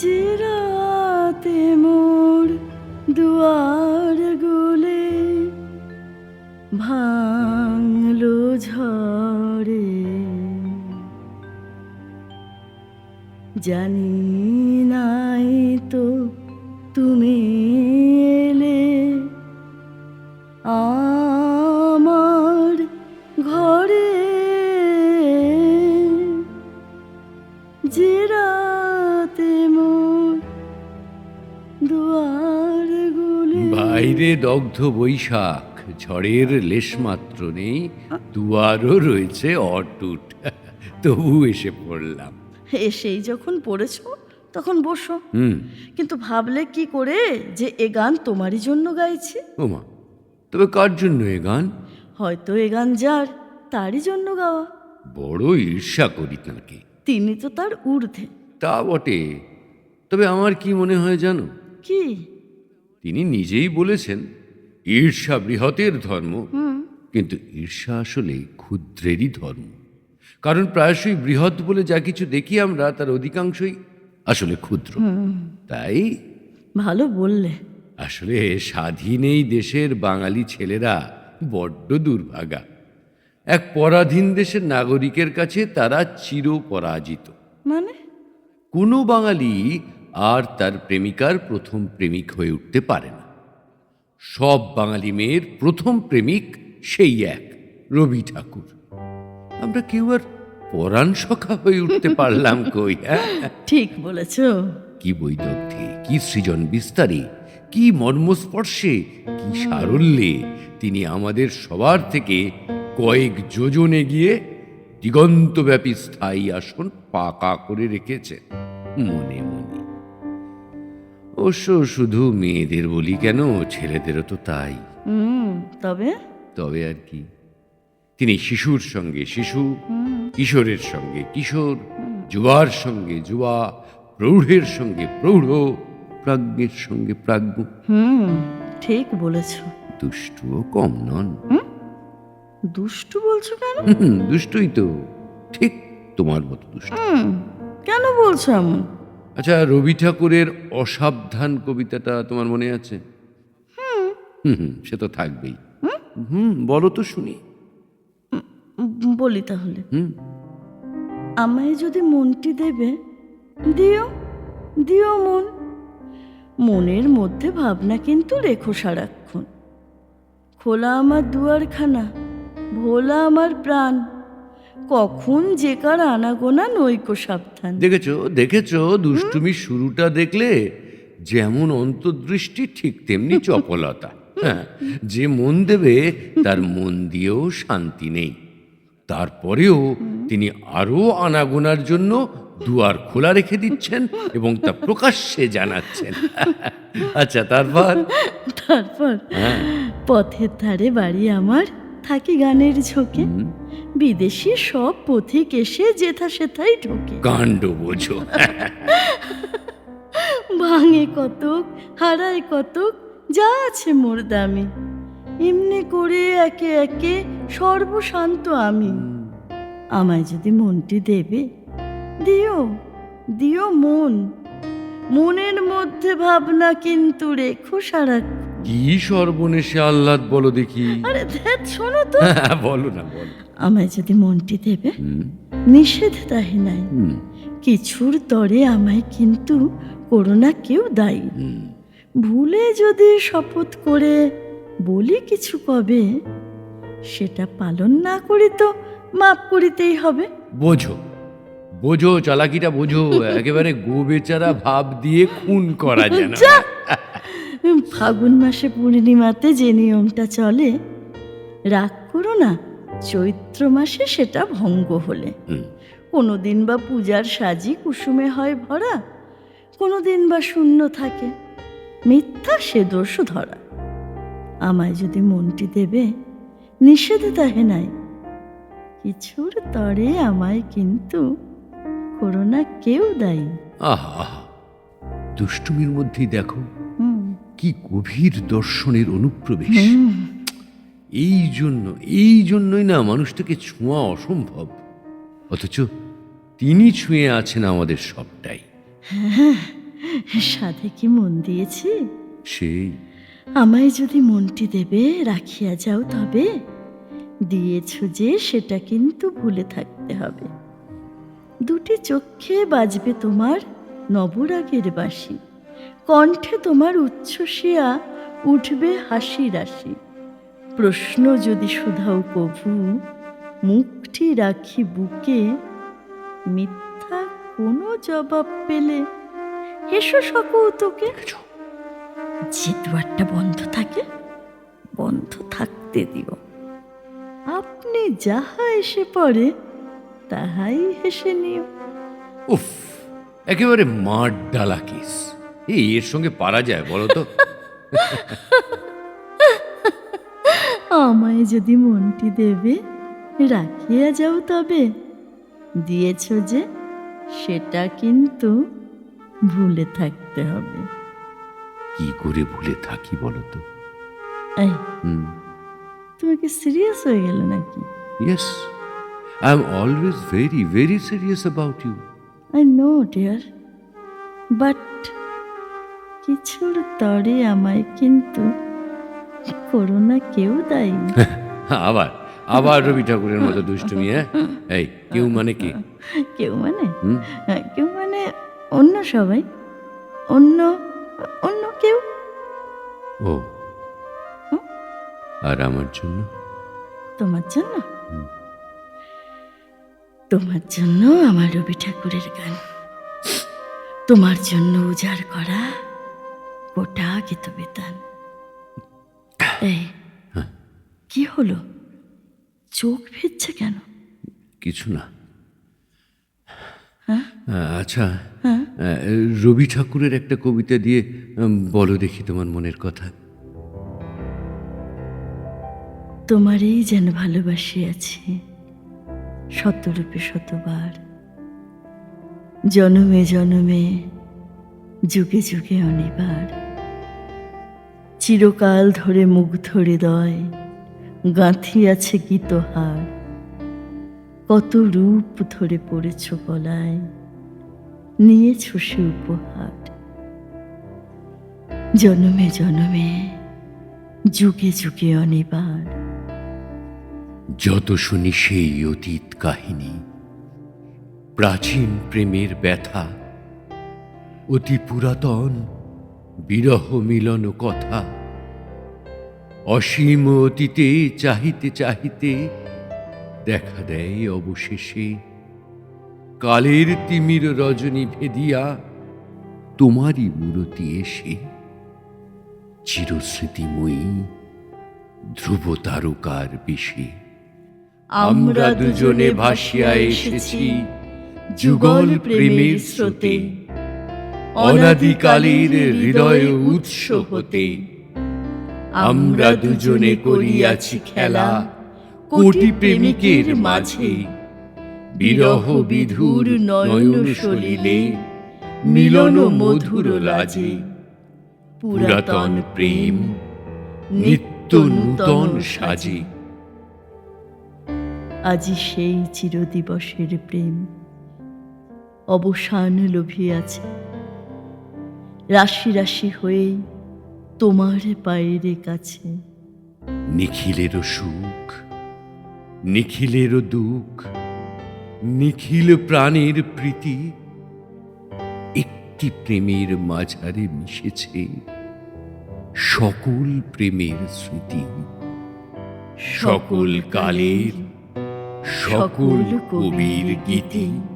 যে রাতে মোর দুয়ার গুলে ভাঙলো ঝড়ে। জানি দগ্ধ বৈশাখ ঝড়ের লেশমাত্র নেই দুয়ারও রয়েছে অটুট। তবু এসে পড়লাম। এসেই যখন পড়েছো তখন বসো। কিন্তু ভাবলে কি করে যে এ গান তোমারই জন্য গাইছে? ওমা তবে কার জন্য এ গান? হয়তো এ গান যার তারই জন্য গাওয়া। বড় ঈর্ষা করি তাঁকে। তিনি তো তার ঊর্ধ্বে। তা বটে। তবে আমার কি মনে হয় জানো? কি? তিনি নিজেই বলেছেন ঈর্ষা বৃহতের ধর্ম কিন্তু ঈর্ষা আসলে ক্ষুদ্রেরই ধর্ম। কারণ প্রায়শই বৃহৎ বলে যা কিছু দেখি আমরা তার অধিকাংশই আসলে ক্ষুদ্র। তাই ভালো বললে। আসলে স্বাধীন এই দেশের বাঙালি ছেলেরা বড্ড দুর্ভাগা। এক পরাধীন দেশের নাগরিকের কাছে তারা চির পরাজিত মানে? কোনো বাঙালি আর তার প্রেমিকার প্রথম প্রেমিক হয়ে উঠতে পারে না। সব বাঙালি মেয়ের প্রথম প্রেমিক সেই এক রবি ঠাকুর। আমরা কেউ আর পরাণ সখা হয়ে উঠতে পারলাম কই হ্যাঁ? ঠিক বলেছ। কি বৈদগ্ধে কি সৃজন বিস্তারে কি মর্মস্পর্শে কি সারল্যে তিনি আমাদের সবার থেকে কয়েক যোজনে গিয়ে দিগন্তব্যাপী স্থায়ী আসন পাকা করে রেখেছে মনে মনে অবশ্য শুধু মেয়েদের বলি কেন? ছেলেদেরও তো তাই। হুম তবে? তবে আর কি। তিনি শিশুর সঙ্গে শিশু কিশোরের সঙ্গে কিশোর যুবার সঙ্গে যুবা প্রৌঢ়ের সঙ্গে প্রৌঢ় প্রাজ্ঞের সঙ্গে প্রাজ্ঞ। হুম ঠিক বলেছ। দুষ্টুও কম নন। দুষ্টু বলছো কেন? দুষ্টুই তো ঠিক তোমার মতো দুষ্টু। কেন বলছো এমন? আচ্ছা রবি ঠাকুরের অসাবধান কবিতাটা তোমার মনে আছে? হুম। হুম সে তো থাকবেই। হুম? বলো তো শুনি। বলি তাহলে। হুম। আমায় যদি মনটি দেবে দিও দিও মন। মনের মধ্যে ভাবনা কিন্তু রেখো সারাক্ষণ। খোলা আমার দুয়ারখানা ভোলা আমার প্রাণ। কখন যে কার আনাগোনা নৈকো সাবধান। দেখেছ? দেখেছ? দুষ্টুমির শুরুটা দেখলে যেমন অন্তর্দৃষ্টি ঠিক তেমনি চপলতা। হ্যাঁ যে মন দেবে তার মন দিয়েও শান্তি নেই। তারপরেও তিনি আরও আনাগোনার জন্য দুয়ার খোলা রেখে দিচ্ছেন এবং তা প্রকাশ্যে জানাচ্ছেন। আচ্ছা তারপর? তারপর পথের ধারে বাড়ি আমার থাকি গানের ঝোঁকে। বিদেশি সব পথিক এসে যেথা সেথাই ঢোকে। কাণ্ড বোঝো। ভাঙে কতক হারায় কতক যা আছে মোর দামি। এমনি করে একে একে সর্বশান্ত আমি। আমায় যদি মনটি দেবে দিও দিও মন। মনের মধ্যে ভাবনা কিন্তু রেখো সারা কি সর্বনেশে আহ্লাদ বলো দেখি? আরে ধ্যাত শোনো তো। বলো না বলো। আমায় যদি মনটি দেবে হুম, নিষেধ তাহে নাই। হুম, কিছুর তরে আমায় কিন্তু করোনা কেউ দায়ী। হুম। ভুলে যদি শপথ করে বলি কিছু কবে সেটা পালন না করি তো মাপ করিতেই হবে। বোঝো বোঝো চালাকিটা বোঝো একেবারে গো বেচারা ভাব দিয়ে খুন করা যেন। যা! ফাগুন মাসে পূর্ণিমাতে যে নিয়মটা চলে রাগ করো না চৈত্র মাসে সেটা ভঙ্গ হলে। হুম, কোনো দিন বা পূজার সাজি কুসুমে হয় ভরা কোনো দিন বা শূন্য থাকে মিথ্যা সে দোষ ধরা। আমায় যদি মনটি দেবে নিষেধে তাহে নাই। কিছুর তরে আমায় কিন্তু করোনা কেউ দায়ী আহা দুষ্টুমির মধ্যেই দেখো। কি গভীর দর্শনের অনুপ্রবেশ। এই জন্য এই জন্যই না মানুষটাকে ছোঁয়া অসম্ভব। অথচ তিনি ছুঁয়ে আছেন আমাদের সবটাই। সাধে কি মন দিয়েছি? সেই। আমায় যদি মনটি দেবে রাখিয়া যাও তবে। দিয়েছ যে সেটা কিন্তু ভুলে থাকতে হবে। দুটি চক্ষে বাজবে তোমার নবরাগের বাঁশি কণ্ঠে তোমার উচ্ছ্বসিয়া উঠবে হাসি রাশি। প্রশ্ন যদি শুধাও কভু মুখটি রাখি বুকে। মিথ্যা কোনো জবাব পেলে, হেসো সকৌতকে তোকে। যে দুয়ারটা বন্ধ থাকে, বন্ধ থাকতে দিও। আপনি যাহা এসে পড়ে, তাহাই হেসে নিও। উফ, একেবারে মাঠ ডালা কেস। এই এর সঙ্গে পারা যায় বলো তো। আমায় যদি মনটি দেবে রাখিয়া যাও তবে। দিয়েছ যে সেটা কিন্তু ভুলে থাকতে হবে। কি করে ভুলে থাকি বলো তো? এই তুমি কি সিরিয়াস হয়ে গেল নাকি? Yes I am always very very serious about you I know dear but কিছুর তরে আমায় কিন্তু করোনা কেউ দায়ী আবার আবার রবি ঠাকুরের মতো দুষ্টুমি হ্যাঁ? এই কেউ মানে কি? কেউ মানে? হ্যাঁ, কেউ মানে অন্য সবাই। অন্য অন্য কেউ। ও। আর আমার জন্য? তোমার জন্য? তোমার জন্য আমার রবি ঠাকুরের গান। তোমার জন্য উজাড় করা গীত বেতান এই কি হলো? চোখ ভিজছে কেন? কিছু না। আচ্ছা। আহ, রবি ঠাকুরের একটা কবিতা দিয়ে বলো দেখি তোমার মনের কথা। তোমারই যেন ভালোবাসি আছি শতরূপে শতবার। জনমে জনমে যুগে যুগে অনিবার। চিরকাল ধরে মুগ্ধ হৃদয় গাঁথি আছে গীতহার। কত রূপ ধরে পড়েছ গলায়, নিয়েছ সে উপহার। জনমে জনমে, যুগে যুগে অনিবার। যত শুনি সেই অতীত কাহিনী, প্রাচীন প্রেমের ব্যথা, অতি পুরাতন বিরহ মিলন কথা। অসীম অতীতে চাহিতে চাহিতে দেখা দেয় অবশেষে। কালের তিমির রজনী ভেদিয়া তোমারই মূরতি এসে। চিরস্মৃতিময়ী ধ্রুব তারকার বেশে আমরা দুজনে ভাসিয়া এসেছি যুগল প্রেমের স্রোতে। অনাদিকালের হৃদয় উৎস হতে। আমরা দুজনে করিয়াছি খেলা। কোটি প্রেমিকের মাঝে। বিরহ বিধুর নয়ন সলিলে। মিলন মধুর লাজে। পুরাতন প্রেম। নিত্য নূতন সাজে। আজি সেই চিরদিবসের প্রেম। অবসান লোভিয়াছে। রাশি রাশি হয়ে তোমার পায়ের কাছে। নিখিলেরও সুখ নিখিলেরও দুঃখ নিখিল প্রাণের প্রীতি একটি প্রেমের মাঝারে মিশেছে। সকল প্রেমের স্মৃতি সকল কালের সকল কবির গীতি।